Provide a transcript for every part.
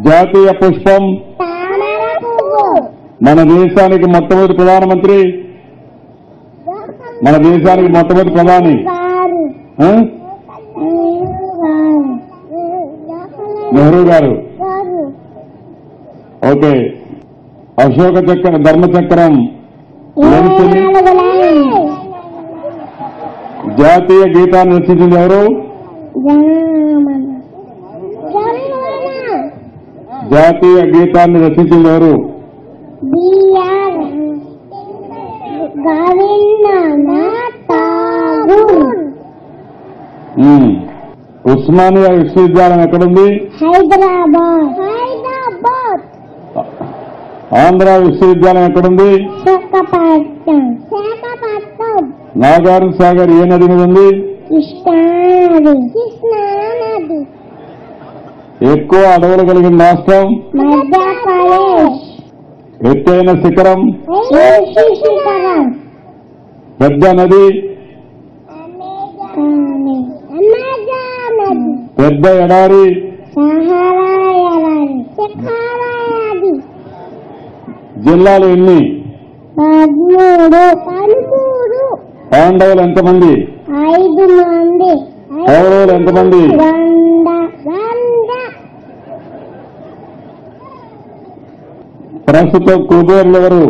జాతీయ పుష్పం. మన దేశానికి మొట్టమొదటి ప్రధానమంత్రి? మన దేశానికి మొట్టమొదటి ప్రధాని? నెహ్రూ గారు. ఓకే. అశోక చక్ర ధర్మచక్రం జాతీయ గీతాన్ని రచించింది ఎవరు? జాతీయ గీతాన్ని రచించింది ఎవరు. ఉస్మానియా విశ్వవిద్యాలయం ఎక్కడుంది? హైదరాబాద్ హైదరాబాద్ ఆంధ్ర విశ్వవిద్యాలయం ఎక్కడుంది? నాగార్జున సాగర్ ఏ నది మీద ఉంది? ఎక్కువ అడవులు కలిగిన రాష్ట్రం ఎత్తైన శిఖరం? పెద్ద నది? పెద్ద ఎడారి? జిల్లాలు ఎన్ని? పాండవులు ఎంతమంది? కౌరవులు ఎంతమంది? ప్రస్తుతం కుబేర్లు ఎవరు?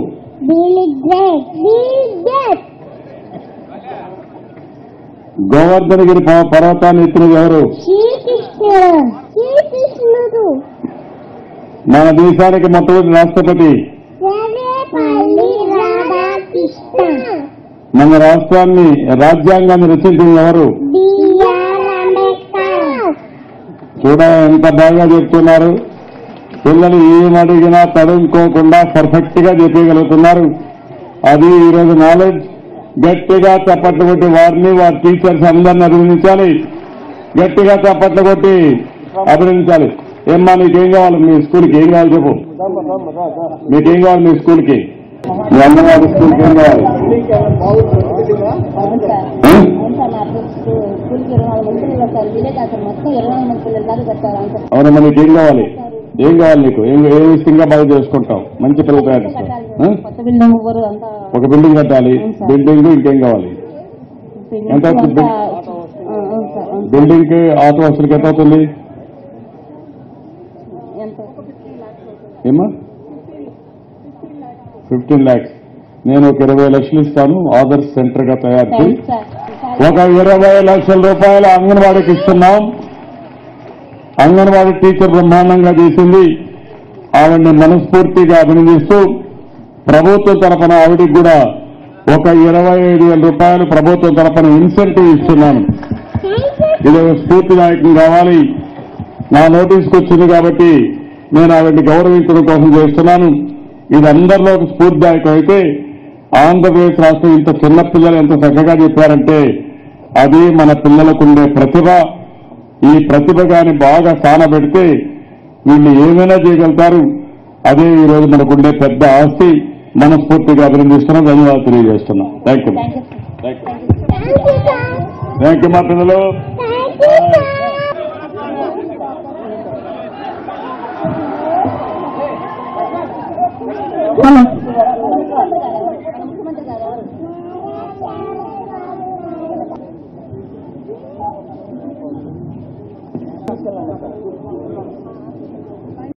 గోవర్ధనగిరి పర్వతాన్ని ఎత్తినది ఎవరు? మన దేశానికి మొట్టమొదటి రాష్ట్రపతి. మన రాష్ట్రాన్ని రాజ్యాంగాన్ని రచించింది ఎవరు? చూడ ఎంత బాగా చెప్తున్నారు. పిల్లలు ఏం అడిగినా తడుముకోకుండా పర్ఫెక్ట్గా చెప్పగలుగుతున్నారు. అది ఈరోజు నాలెడ్జ్. గట్టిగా చప్పట్లు కొట్టి వారిని వారి టీచర్స్ అందరిని అభినందించాలి. గట్టిగా చప్పట్లు కొట్టి అభినందించాలి. ఏమ్మా నీకేం కావాలి? మీ స్కూల్కి ఏం కావాలి చెప్పు. మీకేం కావాలి మీ స్కూల్కి? మీ అమ్మగారి స్కూల్కి ఏం కావాలి? అవునమ్మా నీకు కావాలి? ఏం కావాలి నీకు? ఏం ఏ విషయంగా బాగా చేసుకుంటాం మంచి అంతా ఒక బిల్డింగ్ కట్టాలి. బిల్డింగ్ ఇంకేం కావాలి? ఎంత అవుతుంది? బిల్డింగ్కి ఆటో వసూలుకి ఎంత అవుతుంది? ఏమా ఫిఫ్టీన్ ల్యాక్స్ నేను ఒక ఇరవై లక్షలు ఇస్తాను ఆదర్శ్ సెంటర్గా తయారు ఒక ఇరవై లక్షల రూపాయలు అంగన్వాడీకి ఇస్తున్నాం. అంగన్వాడీ టీచర్ బ్రహ్మాండంగా చేసింది. ఆవిడని మనస్ఫూర్తిగా అభినందిస్తూ ప్రభుత్వం తరఫున ఆవిడికి కూడా ఒక ఇరవై ఐదు వేల రూపాయలు ప్రభుత్వం తరఫున ఇన్సెంటివ్ ఇస్తున్నాను. ఇది ఒక స్ఫూర్తిదాయకం కావాలి. నా నోటీస్కి వచ్చింది కాబట్టి నేను ఆవిడ్ని గౌరవించడం కోసం చేస్తున్నాను. ఇది అందరిలో ఒక స్ఫూర్తిదాయకం అయితే ఆంధ్రప్రదేశ్ రాష్ట్రం ఇంత చిన్న పిల్లలు ఎంత చక్కగా చెప్పారంటే అది మన పిల్లలకుండే ప్రతిభ. ఈ ప్రతిభ గాని బాగా సానబెడితే వీళ్ళు ఏమైనా చేయగలుగుతారు? అదే ఈ రోజు మనకుండే పెద్ద ఆస్తి. మనస్ఫూర్తిగా అభినందిస్తున్నాం. ధన్యవాదాలు తెలియజేస్తున్నాం. థ్యాంక్ యూ థ్యాంక్ యూ మా పిల్లలు はい、そう。